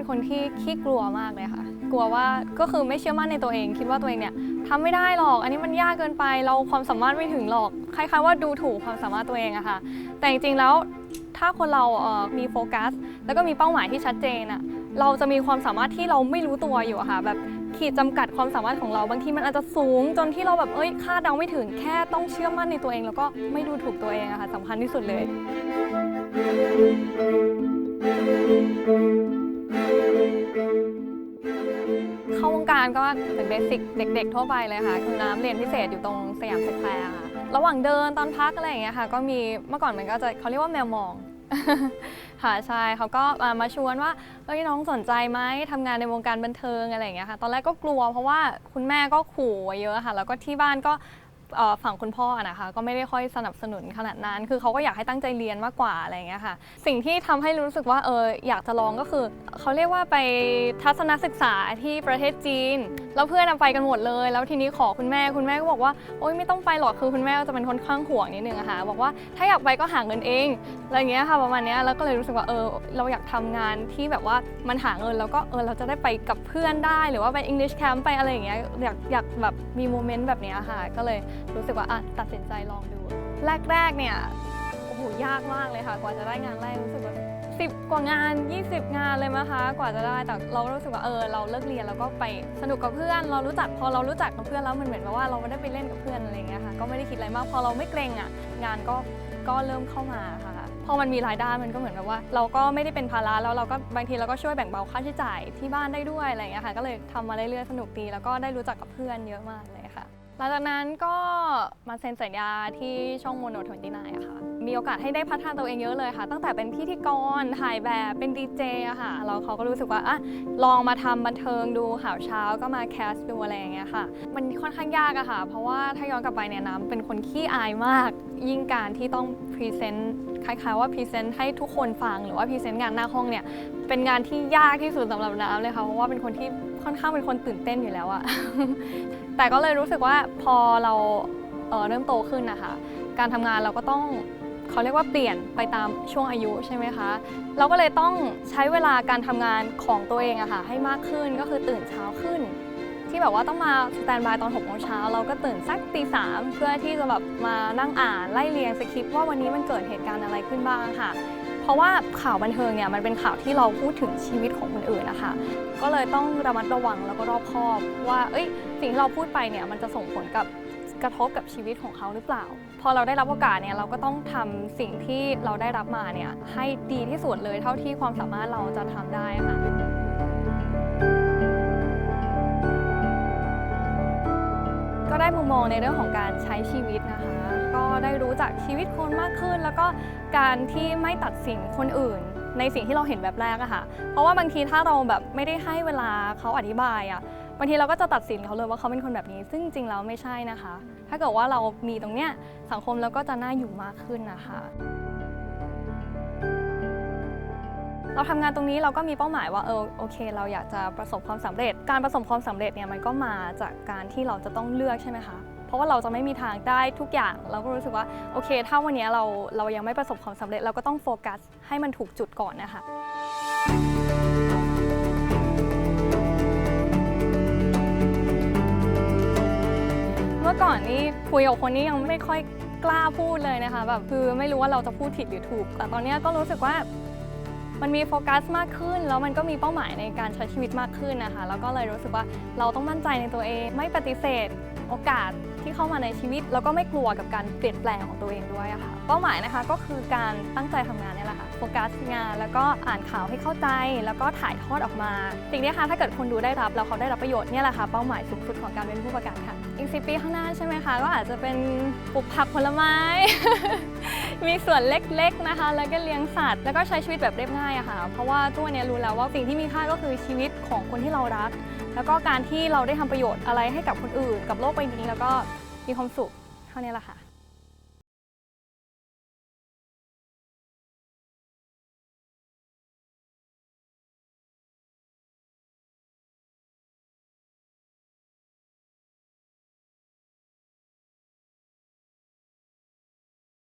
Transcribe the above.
เป็นคนที่ขี้กลัวมากเลยค่ะ กลัวว่าก็คือไม่เชื่อมั่นในตัวเอง คิดว่าตัวเองเนี่ยทำไม่ได้หรอก อันนี้มันยากเกินไป เราความสามารถไม่ถึงหรอก คล้ายๆว่าดูถูกความสามารถตัวเองอะค่ะ แต่จริงๆแล้วถ้าคนเราเอ่อมีโฟกัส แล้วก็มีเป้าหมายที่ชัดเจนอะเราจะมีความสามารถที่เราไม่รู้ตัวอยู่อะค่ะ แบบขีดจำกัดความสามารถของเราบางทีมันอาจจะสูง จนที่เราแบบเอ้ยคาดเดาไม่ถึงแค่ต้องเชื่อมั่นในตัวเอง แล้วก็ไม่ดูถูกตัวเองอะค่ะสำคัญที่สุดเลย เข้าวงการก็เป็นเบสิกเด็ก ๆ ทั่วไปเลยค่ะคือน้ำเรียนพิเศษอยู่ตรงสยามสแควร์ค่ะ ระหว่างเดินตอนพักอะไรอย่างเงี้ยค่ะ ก็มีเมื่อก่อนมันก็จะเขาเรียกว่าแมวมอง ค่ะใช่เขาก็อ่ามาชวนว่าเฮ้ยน้องสนใจไหมทำงานในวงการบันเทิงอะไรอย่างเงี้ยค่ะ ตอนแรกก็กลัวเพราะว่าคุณแม่ก็ขู่ไว้เยอะค่ะ แล้วก็ที่บ้านก็ ฝั่งคุณพ่ออะนะคะ ก็ไม่ได้ค่อยสนับสนุนขนาดนั้น คือเขาก็อยากให้ตั้งใจเรียนมากกว่าอะไรอย่างเงี้ยค่ะ สิ่งที่ทำให้รู้สึกว่าเอออยากจะลองก็คือ เขาเรียกว่าไปทัศนศึกษาที่ประเทศจีน แล้วเพื่อนไปกันหมดเลย แล้วทีนี้ขอคุณแม่คุณแม่ก็บอกว่าโอ๊ยไม่ต้องไปหรอกคือคุณแม่จะเป็นคนข้างห่วงนิดนึงอะค่ะบอกว่าถ้าอยากไปก็หาเงินเอง อะไรอย่างเงี้ยค่ะประมาณเนี้ยแล้วก็เลยรู้สึกว่าเออเราอยากทำงานที่แบบว่ามันหาเงินแล้วก็เออเราจะได้ไปกับเพื่อนได้หรือว่าไป English Camp ไปอะไรอย่างเงี้ยอยากอยากแบบมีโมเมนต์แบบเนี้ยค่ะ ก็เลยรู้สึกว่าอะตัดสินใจลองดู แรกๆเนี่ยโอ้โหยากมากเลยค่ะ กว่าจะได้งานแรกรู้สึกว่าสิบกว่างาน 20 งานเลยมั้งคะกว่าจะได้แต่เรารู้สึกว่าเออเราเลิกเรียนแล้วก็ไปสนุกกับเพื่อน เรารู้จักพอเรารู้จักกับเพื่อนแล้วมันเหมือนแบบว่าเราไม่ได้ไปเล่นกับเพื่อนอะไรอย่างเงี้ยค่ะก็ไม่ได้คิดอะไรมากพอเราไม่เกรงอะงานก็ก็เริ่มเข้ามาค่ะ พอมันมีรายได้มันก็เหมือนแบบว่า เราก็ไม่ได้เป็นภาระแล้วเราก็บางทีเราก็ช่วยแบ่งเบาค่าใช้จ่ายที่บ้านได้ด้วยอะไรอย่างเงี้ยค่ะก็เลยทำมาเรื่อยๆสนุกดีแล้วก็ได้รู้จักกับเพื่อนเยอะมากเลยค่ะ หลังจากนั้นก็มาเซ็นสัญญาที่ช่องโมโนทวนตี้นอะค่ะ มีโอกาสให้ได้พัฒนาตัวเองเยอะเลยค่ะ ตั้งแต่เป็นพิธีกรถ่ายแบบเป็นดีเจอะค่ะแล้วเขาก็รู้สึกว่าอะลองมาทำบันเทิงดูข่าวเช้าก็มาแคสดูอะไรอย่างเงี้ยค่ะ มันค่อนข้างยากอะค่ะ เพราะว่าถ้าย้อนกลับไปเนี่ยน้ำเป็นคนขี้อายมาก ยิ่งการที่ต้องพรีเซนต์คล้ายๆว่าพรีเซนต์ให้ทุกคนฟังหรือว่าพรีเซนต์งานหน้าห้องเนี่ยเป็นงานที่ยากที่สุดสำหรับน้ำเลยค่ะเพราะว่าเป็นคนที่ค่อนข้างเป็นคนตื่นเต้นอยู่แล้วอะแต่ก็เลยรู้สึกว่าพอเราเออเริ่มโตขึ้นนะคะ การทำงานเราก็ต้อง เขาเรียกว่าเปลี่ยนไปตามช่วงอายุใช่ไหมคะ เราก็เลยต้องใช้เวลาการทำงานของตัวเองอะค่ะให้มากขึ้นก็คือตื่นเช้าขึ้น ที่แบบว่าต้องมาสแตนบายตอน6โมงเช้าเราก็ตื่นสักตีสามเพื่อที่จะแบบมานั่งอ่านไล่เรียงสคริปต์ว่าวันนี้มันเกิดเหตุการณ์อะไรขึ้นบ้างค่ะเพราะว่าข่าวบันเทิงเนี่ยมันเป็นข่าวที่เราพูดถึงชีวิตของคนอื่นนะคะ ก็เลยต้องระมัดระวังแล้วก็รอบคอบว่า เอ้ยสิ่งที่เราพูดไปเนี่ยมันจะส่งผลกับ กระทบกับชีวิตของเขาหรือเปล่า พอเราได้รับโอกาสเนี่ยเราก็ต้องทำสิ่งที่เราได้รับมาเนี่ยให้ดีที่สุดเลยเท่าที่ความสามารถเราจะทำได้ค่ะก็ได้มุมมองในเรื่องของการใช้ชีวิตนะคะ ก็ได้รู้จักชีวิตคนมากขึ้น แล้วก็การที่ไม่ตัดสินคนอื่น ในสิ่งที่เราเห็นแบบแรกอะค่ะ เพราะว่าบางทีถ้าเราแบบไม่ได้ให้เวลาเขาอธิบายอะ บางทีเราก็จะตัดสินเขาเลยว่าเขาเป็นคนแบบนี้ ซึ่งจริงแล้วไม่ใช่นะคะ ถ้าเกิดว่าเรามีตรงเนี้ยสังคมเราก็จะน่าอยู่มากขึ้นนะคะเราทำงานตรงนี้เราก็มีเป้าหมายว่าเออโอเค เราอยากจะประสบความสำเร็จ การประสบความสำเร็จเนี่ยมันก็มาจากการที่เราจะต้องเลือกใช่ไหมคะเพราะว่าเราจะไม่มีทางได้ทุกอย่าง เราก็รู้สึกว่าโอเค ถ้าวันนี้เราเรายังไม่ประสบความสำเร็จ เราก็ต้องโฟกัสให้มันถูกจุดก่อนนะคะ ก่อนนี่คุยกับคนนี้ยังไม่ค่อยกล้าพูดเลยนะคะแบบคือไม่รู้ว่าเราจะพูดผิดหรือถูก แต่ตอนนี้ก็รู้สึกว่ามันมีโฟกัสมากขึ้น แล้วมันก็มีเป้าหมายในการใช้ชีวิตมากขึ้นนะคะ แล้วก็เลยรู้สึกว่าเราต้องมั่นใจในตัวเอง ไม่ปฏิเสธโอกาส ที่เข้ามาในชีวิต แล้วก็ไม่กลัวกับการเปลี่ยนแปลงของตัวเองด้วยอะค่ะ เป้าหมายนะคะก็คือการตั้งใจทำงานนี่แหละค่ะโฟกัสงานแล้วก็อ่านข่าวให้เข้าใจ แล้วก็ถ่ายทอดออกมาสิ่งนี้ค่ะถ้าเกิดคนดูได้รับแล้วเขาได้รับประโยชน์เนี่ยแหละค่ะเป้าหมายสูงสุดของการเป็นผู้ประกาศค่ะอีกสิปีข้างหน้าใช่ไหมคะก็อาจจะเป็นปลูกผักผลไม้ มีสวนเล็กๆนะคะ แล้วก็เลี้ยงสัตว์แล้วก็ใช้ชีวิตแบบเรียบง่ายอะค่ะ เพราะว่าตัวเนี้ยรู้แล้วว่าสิ่งที่มีค่าก็คือชีวิตของคนที่เรารักแล้วก็การที่เราได้ทำประโยชน์อะไรให้กับคนอื่น กับโลกใบนี้แล้วก็มีความสุขเท่านี้แหละค่ะ